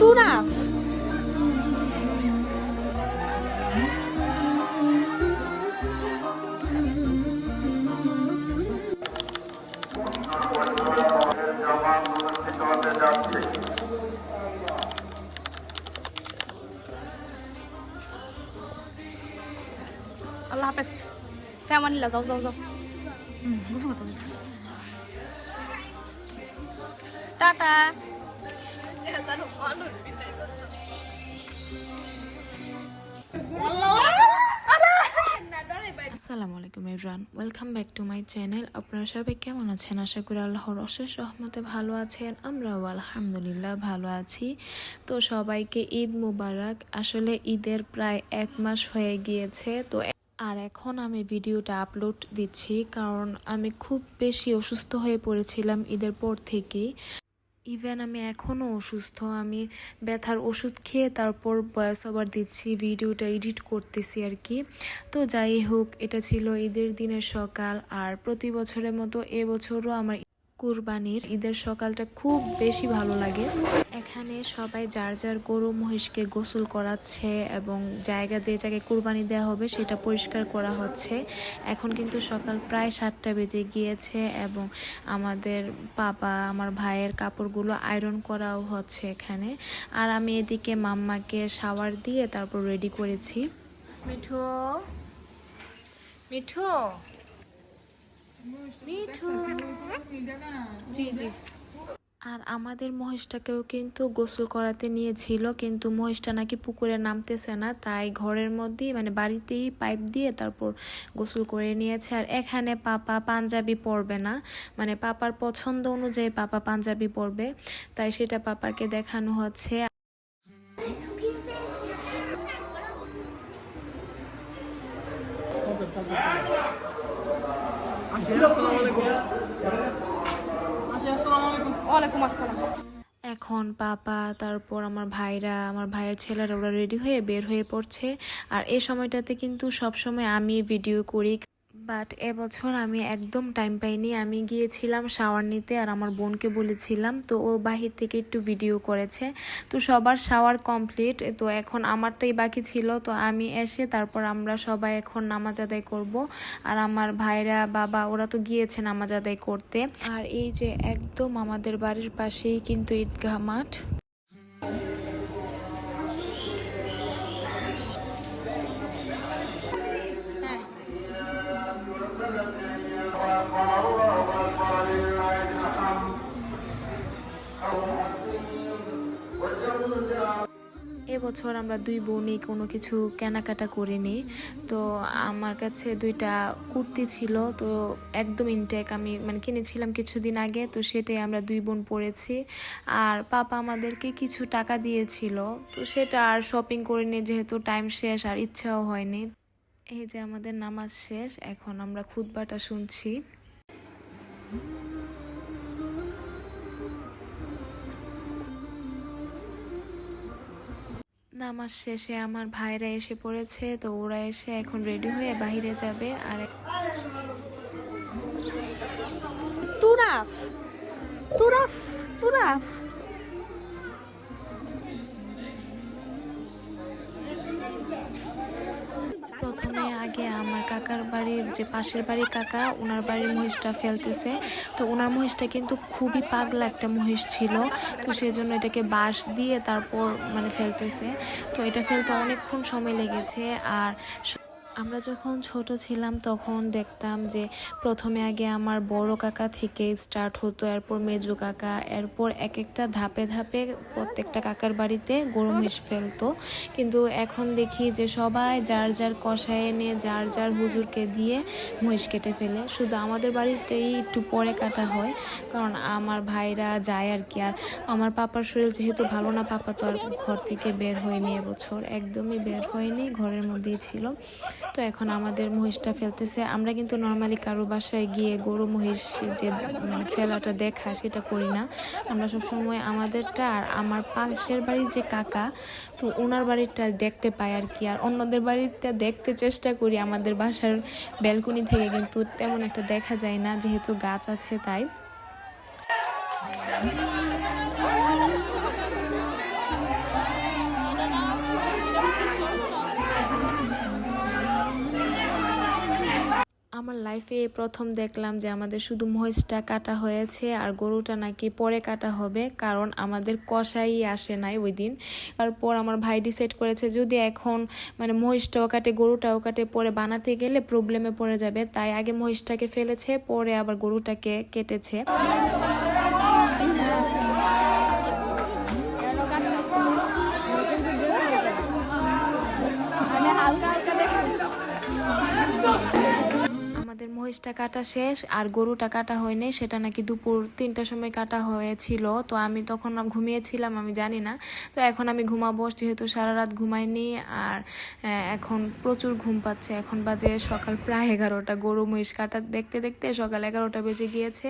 তুরা আল্লাহ ফ্যামানিল্লা যাও যাও যাও কথা বলতেছে টাটা আসসালামু আলাইকুম Imran welcome back to my channel আপনারা সবাই কেমন আছেন আশা করি আল্লাহর অশেষ রহমতে ভালো আছেন আমরাও আলহামদুলিল্লাহ ভালো আছি তো সবাইকে ঈদ মুবারক আসলে ঈদের প্রায় এক মাস হয়ে গিয়েছে তো আর এখন আমি ভিডিওটা আপলোড দিচ্ছি কারণ আমি খুব বেশি অসুস্থ হয়ে পড়েছিলাম ঈদের পর থেকে। ইভেন আমি এখনও অসুস্থ, আমি ব্যথার ওষুধ খেয়ে তারপর বয়স আবার দিচ্ছি, ভিডিওটা এডিট করতেছি আর কি। তো যাই হোক, এটা ছিল ঈদের দিনের সকাল আর প্রতি বছরের মতো এবছরও আমার কুরবানির ঈদের সকালটা খুব বেশি ভালো লাগে। এখানে সবাই যার যার গরু মহিষকে গোসল করাচ্ছে এবং জায়গা যে জায়গায় কুরবানি দেওয়া হবে সেটা পরিষ্কার করা হচ্ছে। এখন কিন্তু সকাল প্রায় সাতটা বেজে গিয়েছে এবং আমাদের পাপা, আমার ভাইয়ের কাপড়গুলো আয়রন করাও হচ্ছে এখানে। আর আমি এদিকে মাম্মাকে শাওয়ার দিয়ে তারপর রেডি করেছি। মিঠু মিঠু মিঠু আর আমাদের মহেশটাকেও কিন্তু গোসল করাতে নিয়েছিল, কিন্তু মহেশটা নাকি পুকুরে নামতেছে না, তাই ঘরের মধ্যেই মানে বাড়িতেই পাইপ দিয়ে তারপর গোসল করে নিয়েছে। আর এখানে পাপা পাঞ্জাবি পরবে না মানে পাপার পছন্দ অনুযায়ী পাপা পাঞ্জাবি পরবে, তাই সেটা পাপাকে দেখানো হচ্ছে। এখন পাপা, তারপর আমার ভাইরা, আমার ভাইয়ের ছেলেরা ওরা রেডি হয়ে বের হয়ে পড়ছে। আর এই সময়টাতে কিন্তু সব সময় আমি ভিডিও করি। বাট এবছর আমি একদম টাইম পাইনি। আমি গিয়েছিলাম শাওয়ার নিতে আর আমার বোনকে বলেছিলাম, তো ও বাহির থেকে একটু ভিডিও করেছে। তো সবার শাওয়ার কমপ্লিট তো এখন আমারটাই বাকি ছিল, তো আমি এসে তারপর আমরা সবাই এখন নামাজ আদায় করব। আর আমার ভাইরা, বাবা, ওরা তো গিয়েছে নামাজ আদায় করতে। আর এই যে একদম আমাদের বাড়ির পাশেই কিন্তু ঈদগাহ মাঠ। এবছর আমরা দুই বোনই কোনো কিছু কেনাকাটা করিনি। তো আমার কাছে দুইটা কুর্তি ছিল, তো একদম ইনটেক আমি মানে কিনেছিলাম কিছুদিন আগে, তো সেটাই আমরা দুই বোন পরেছি। আর পাপা আমাদেরকে কিছু টাকা দিয়েছিল, তো সেটা আর শপিং করিনি যেহেতু টাইম শেষ আর ইচ্ছাও হয়নি। এই যে আমাদের নামাজ শেষ, এখন আমরা খুতবাটা শুনছি। নামাজ শেষে আমার ভাইরা এসে পড়েছে, তো ওরা এসে এখন রেডি হয়ে বাহিরে যাবে। আর তুরাফ। তুরাফ তুরাফ। প্রথমে আগে আমার কাকার বাড়ির যে পাশের বাড়ির কাকা ওনার বাড়ির মহিষটা ফেলতেছে। তো ওনার মহিষটা কিন্তু খুবই পাগলা একটা মহিষ ছিল। তো সেই জন্য এটাকে বাঁশ দিয়ে তারপর মানে ফেলতেছে। তো এটা ফেলতে অনেকক্ষণ সময় লেগেছে। আর আমরা যখন ছোট ছিলাম তখন দেখতাম যে প্রথমে আগে আমার বড় কাকা থেকে স্টার্ট হতো, এরপর মেজো কাকা, এরপর এক একটা ধাপে ধাপে প্রত্যেকটা কাকার বাড়িতে গরু মহিষ ফেলতো। কিন্তু এখন দেখি যে সবাই যার যার কষায় এনে, যার যার হুজুরকে দিয়ে মহিষ কেটে ফেলে। শুধু আমাদের বাড়িতেই একটু পরে কাটা হয়, কারণ আমার ভাইরা যায় আর কি। আর আমার পাপার শরীর যেহেতু ভালো না, পাপা তো আর ঘর থেকে বের হয়নি এবছর। একদমই বের হয়নি, ঘরের মধ্যেই ছিল। তো এখন আমাদের মহিষটা ফেলতেছে। আমরা কিন্তু নর্মালি কারও বাসায় গিয়ে গরু মহিষ যে মানে ফেলাটা দেখা সেটা করি না। আমরা সবসময় আমাদেরটা আর আমার পাশের বাড়ির যে কাকা, তো ওনার বাড়িটা দেখতে পাই আর কি। আর অন্যদের বাড়িটা দেখতে চেষ্টা করি। আমাদের বাসার ব্যালকনি থেকে কিন্তু তেমন একটা দেখা যায় না, যেহেতু গাছ আছে তাই। লাইফে প্রথম দেখলাম যে আমাদের শুধু মহিষটা কাটা হয়েছে আর গরুটা নাকি পরে কাটা হবে, কারণ আমাদের কষাই আসে নাই ওই দিন। তারপর আমার ভাই ডিসাইড করেছে যদি এখন মানে মহিষটাও কাটে, গরুটাও কাটে, পরে বানাতে গেলে প্রবলেমে পড়ে যাবে। তাই আগে মহিষটাকে ফেলেছে, পরে আবার গরুটাকে কেটেছে। মহিষটা কাটা শেষ আর গরুটা কাটা হয়নি, সেটা নাকি দুপুর তিনটার সময় কাটা হয়েছিল। তো আমি তখন ঘুমিয়েছিলাম, আমি জানি না। তো এখন আমি ঘুমাবো, যেহেতু সারা রাত ঘুমাইনি আর এখন প্রচুর ঘুম পাচ্ছে। এখন বাজে সকাল প্রায় এগারোটা। গরু মহিষ কাটা দেখতে দেখতে সকাল এগারোটা বেজে গিয়েছে।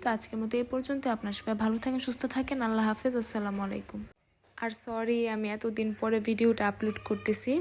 তো আজকের মতো এই পর্যন্ত। আপনার সবাই ভালো থাকেন, সুস্থ থাকেন। আল্লাহ হাফেজ। আসসালামু আলাইকুম। আর সরি আমি এতদিন পরে ভিডিওটা আপলোড করতেছি।